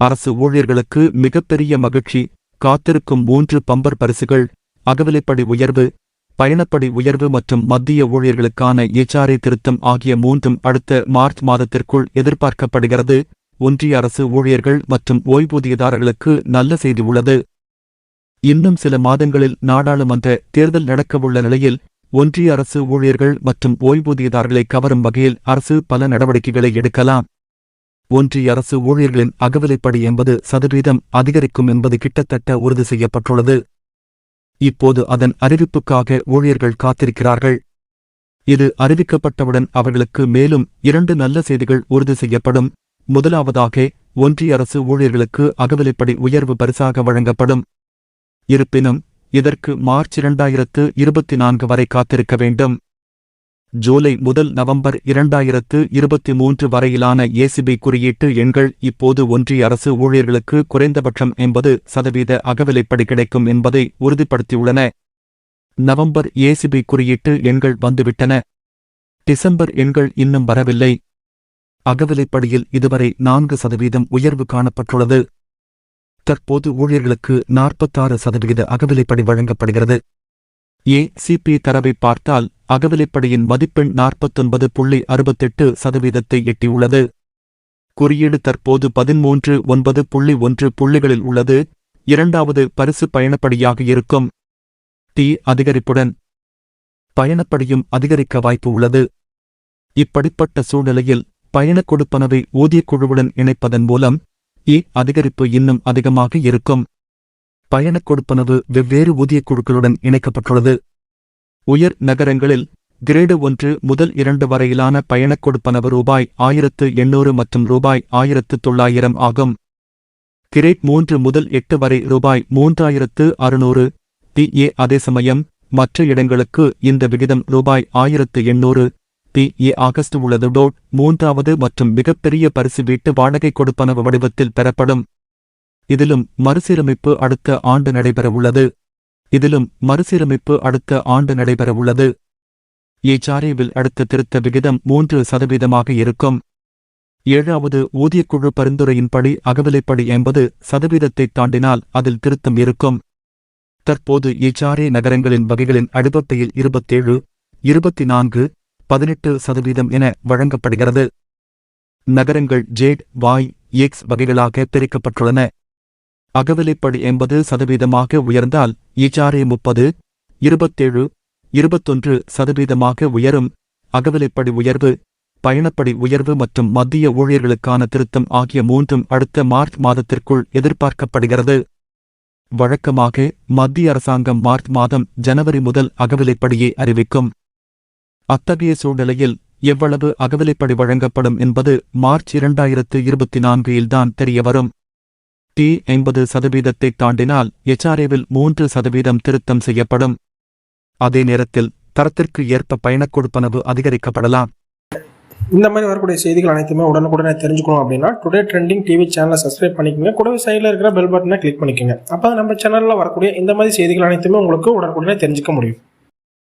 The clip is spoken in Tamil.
அரசு ஊழியர்களுக்கு மிகப்பெரிய மகிழ்ச்சி காத்திருக்கும் மூன்று பம்பர் பரிசுகள் அகவிலைப்படி உயர்வு பயணப்படி உயர்வு மற்றும் மத்திய ஊழியர்களுக்கான எச்ஆர்ஏ திருத்தம் ஆகிய மூன்றும் அடுத்த மார்ச் மாதத்திற்குள் எதிர்பார்க்கப்படுகிறது. ஒன்றிய அரசு ஊழியர்கள் மற்றும் ஓய்வூதியதாரர்களுக்கு நல்ல செய்தி உள்ளது. இன்னும் சில மாதங்களில் நாடாளுமன்ற தேர்தல் நடக்கவுள்ள நிலையில் ஒன்றிய அரசு ஊழியர்கள் மற்றும் ஓய்வூதியதாரர்களை கவரும் வகையில் அரசு பல நடவடிக்கைகளை எடுக்கலாம். ஒன்றிய அரசு ஊழியர்களின் அகவிலைப்படி எண்பது சதவீதம் அதிகரிக்கும் என்பது கிட்டத்தட்ட உறுதி செய்யப்பட்டுள்ளது. இப்போது அதன் அறிவிப்புக்காக ஊழியர்கள் காத்திருக்கிறார்கள். இது அறிவிக்கப்பட்டவுடன் அவர்களுக்கு மேலும் இரண்டு நல்ல செய்திகள் உறுதி செய்யப்படும். முதலாவதாக ஒன்றிய அரசு ஊழியர்களுக்கு அகவிலைப்படி உயர்வு பரிசாக வழங்கப்படும். இருப்பினும் இதற்கு மார்ச் இரண்டாயிரத்து இருபத்தி நான்கு வரை காத்திருக்க வேண்டும். ஜூலை முதல் நவம்பர் இரண்டாயிரத்து இருபத்தி மூன்று வரையிலான ஏசிபி குறியீட்டு எண்கள் இப்போது ஒன்றிய அரசு ஊழியர்களுக்கு குறைந்தபட்சம் எண்பது சதவீத அகவிலைப்படி கிடைக்கும் என்பதை உறுதிப்படுத்தியுள்ளன. நவம்பர் ஏசிபி குறியீட்டு எண்கள் வந்துவிட்டன. டிசம்பர் எண்கள் இன்னும் வரவில்லை. அகவிலைப்படியில் இதுவரை நான்கு சதவீதம் உயர்வு காணப்பட்டுள்ளது. தற்போது ஊழியர்களுக்கு நாற்பத்தாறு சதவிகித அகவிலைப்படி வழங்கப்படுகிறது. ஏ சிபி தரவை பார்த்தால் அகவிலைப்படியின் மதிப்பெண் நாற்பத்தொன்பது புள்ளி அறுபத்தெட்டு சதவீதத்தை எட்டியுள்ளது. குறியீடு தற்போது பதிமூன்று ஒன்பது புள்ளி ஒன்று புள்ளிகளில் உள்ளது. இரண்டாவது பரிசு பயணப்படியாக இருக்கும். டி அதிகரிப்புடன். பயணப்படியும் அதிகரிக்க வாய்ப்பு உள்ளது. இப்படிப்பட்ட சூழ்நிலையில் பயணக் கொடுப்பனவை ஊதியக் குழுவுடன் இணைப்பதன் மூலம் இ அதிகரிப்பு இன்னும் அதிகமாக இருக்கும். பயணக் கொடுப்பனவு வெவ்வேறு ஊதியக் குழுக்களுடன் இணைக்கப்பட்டுள்ளது. உயர் நகரங்களில் கிரேடு ஒன்று முதல் இரண்டு வரையிலான பயணக் கொடுப்பனவு ரூபாய் ஆயிரத்து எண்ணூறு மற்றும் ரூபாய் ஆயிரத்து தொள்ளாயிரம் ஆகும். கிரேட் மூன்று முதல் எட்டு வரை ரூபாய் மூன்றாயிரத்து அறுநூறு. பி ஏ அதே சமயம் மற்ற இடங்களுக்கு இந்த விகிதம் ரூபாய் ஆயிரத்து எண்ணூறு. பி ஏ ஆகஸ்ட் உள்ளது. டோட் மூன்றாவது மற்றும் மிகப்பெரிய பரிசு வீட்டு வாடகை கொடுப்பனவு வடிவத்தில் பெறப்படும். இதிலும் மறுசீரமைப்பு அடுத்த ஆண்டு நடைபெறவுள்ளது. இதிலும் மறுசீரமைப்பு அடுத்த ஆண்டு நடைபெறவுள்ளது. இச்சாரியவில் அடுத்த திருத்த விகிதம் மூன்று சதவீதமாக இருக்கும். ஏழாவது ஊதியக்குழு பரிந்துரையின்படி அகவிலைப்படி எண்பது சதவீதத்தை தாண்டினால் அதில் திருத்தம் இருக்கும். தற்போது இச்சாரிய நகரங்களின் வகைகளின் அடிப்படையில் இருபத்தேழு இருபத்தி நான்கு பதினெட்டு சதவீதம் என வழங்கப்படுகிறது. நகரங்கள் ஜேட் வாய் எக்ஸ் வகைகளாக பிரிக்கப்பட்டுள்ளன. அகவிலைப்படி எண்பது சதவீதமாக உயர்ந்தால் ஈச்சாரே முப்பது இருபத்தேழு இருபத்தொன்று சதவீதமாக உயரும் அகவிலைப்படி உயர்வு பயணப்படி உயர்வு மற்றும் மத்திய ஊழியர்களுக்கான திருத்தம் ஆகிய மூன்றும் அடுத்த மார்ச் மாதத்திற்குள் எதிர்பார்க்கப்படுகிறது. வழக்கமாக மத்திய அரசாங்கம் மார்ச் மாதம் ஜனவரி முதல் அகவிலைப்படியை அறிவிக்கும். அத்தகைய சூழ்நிலையில் எவ்வளவு அகவிலைப்படி வழங்கப்படும் என்பது மார்ச் இரண்டாயிரத்து இருபத்தி நான்கில்தான் தெரியவரும். டி ஐம்பது சதவீதத்தை தாண்டினால் எச்ஆர்ஏவில் மூன்று சதவீதம் திருத்தம் செய்யப்படும். அதே நேரத்தில் தரத்திற்கு ஏற்ப பயணக் கொடுப்பனவு அதிகரிக்கப்படலாம். இந்த மாதிரி வரக்கூடிய செய்திகள் அனைத்துமே உடனுக்குடனே தெரிஞ்சுக்கணும் அப்படின்னா டுடே ட்ரெண்டிங் டிவி சேனலை சப்ஸ்கிரைப் பண்ணிக்கோங்க. கூடவே சைடில் இருக்கிற பெல் பட்டனை கிளிக் பண்ணிக்கோங்க. அப்போ நம்ம சேனலில் வரக்கூடிய இந்த மாதிரி செய்திகள் அனைத்துமே உங்களுக்கு உடனுக்குடனே தெரிஞ்சுக்க முடியும்.